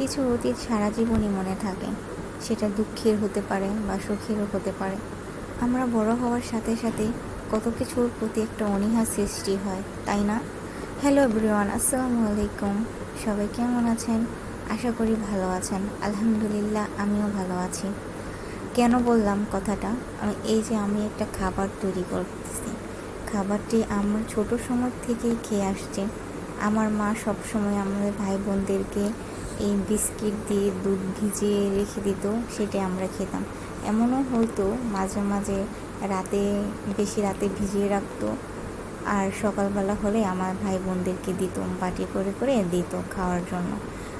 কিছু অতীত সারা জীবনই মনে থাকে। সেটা দুঃখের হতে পারে বা সুখেরও হতে পারে। আমরা বড় হওয়ার সাথে সাথে কত কিছুর প্রতি একটা অনীহা সৃষ্টি হয়, তাই না? হ্যালো এভরিওয়ান আসসালামু আলাইকুম। সবাই কেমন আছেন? আশা করি ভালো আছেন। আলহামদুলিল্লাহ, আমিও ভালো আছি। কেন বললাম কথাটা? আমি এই যে আমি একটা খাবার তৈরি করতেছি। খাবারটি আমার ছোট সময় থেকেই খেয়ে আসছে। আমার মা সব সময় আমাদের ভাই বোনদেরকে এই বিস্কিট দিয়ে দুধ ভিজিয়ে রেখে দিত, সেটাই আমরা খেতাম। এমনও হতো, মাঝে মাঝে রাতে, বেশি রাতে ভিজিয়ে রাখতো। আর সকালবেলা হলে আমার ভাই বোনদেরকে দিত, বাটি করে করে দিত খাওয়ার জন্য।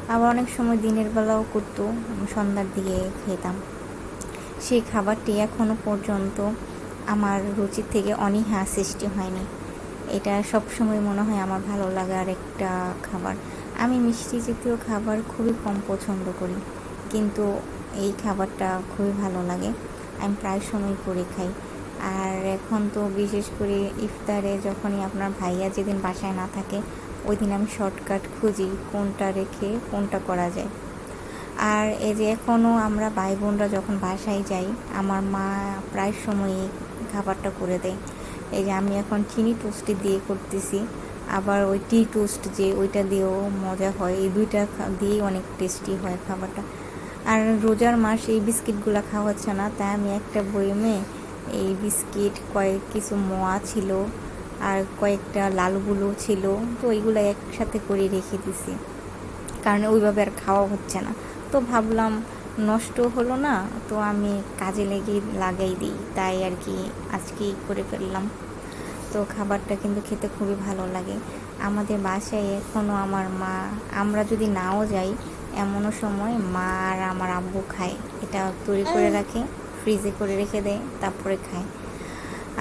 আবার অনেক সময় দিনের বেলাও করতো, সন্ধ্যার দিকে খেতাম। সেই খাবারটি এখনও পর্যন্ত আমার রুচির থেকে অনীহা সৃষ্টি হয়নি। এটা সব সময় মনে হয় আমার ভালো লাগার একটা খাবার। আমি মিষ্টি জাতীয় খাবার খুবই কম পছন্দ করি, কিন্তু এই খাবারটা খুবই ভালো লাগে। আমি প্রায় সময় করে খাই। আর এখন তো বিশেষ করে ইফতারে যখনই আপনার ভাইয়া যেদিন বাসায় না থাকে ওই দিন আমি শর্টকাট খুঁজি কোনটা রেখে কোনটা করা যায়। আর এই যে এখনও আমরা ভাই বোনরা যখন বাসায় যাই, আমার মা প্রায় সময় খাবারটা করে দেয়। এই যে আমি এখন চিনি টোস্টি দিয়ে করতেছি। আবার ওই টি টোস্ট যে ওইটা দিয়েও মজা হয়। এই দুইটা দিয়েই অনেক টেস্টি হয় খাবারটা। আর রোজার মাস এই বিস্কিটগুলো খাওয়া হচ্ছে না, তাই আমি একটা বইমে এই বিস্কিট, কয়েক কিছু মোয়া ছিল আর কয়েকটা লালগুলো ছিল, তো ওইগুলো একসাথে করে রেখে দিছি। কারণ ওইভাবে আর খাওয়া হচ্ছে না। তো ভাবলাম নষ্ট হলো না, তো আমি কাজে লেগে লাগাই দিই, তাই আর কি আজকেই করে ফেললাম। তো খাবারটা কিন্তু খেতে খুবই ভালো লাগে। আমাদের বাসায় এখনও আমার মা আমরা যদি নাও যাই এমনও সময় মা আর আমার আব্বু খায়। এটা তৈরি করে রাখে ফ্রিজে করে রেখে দেয় তারপরে খায়।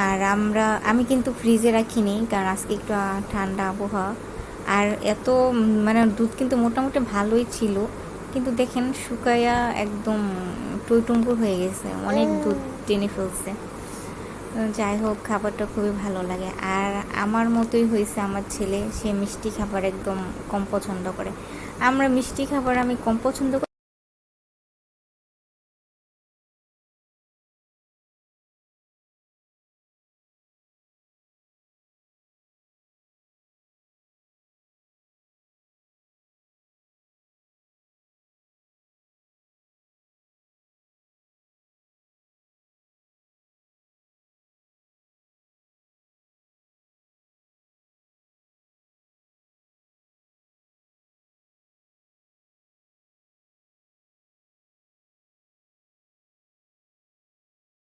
আর আমরা আমি কিন্তু ফ্রিজে রাখিনি কারণ আজকে একটু ঠান্ডা আবহাওয়া। আর এত মানে দুধ কিন্তু মোটামুটি ভালোই ছিল কিন্তু দেখেন শুকায়া একদম টইটুম্বুর হয়ে গেছে অনেক দুধ টেনে ফেলছে। যাই হোক, খাবারটা খুবই ভালো লাগে। আর আমার মতোই হয়েছে আমার ছেলে, সে মিষ্টি খাবার একদম কম পছন্দ করে। আমরা মিষ্টি খাবার আমি কম পছন্দ করি।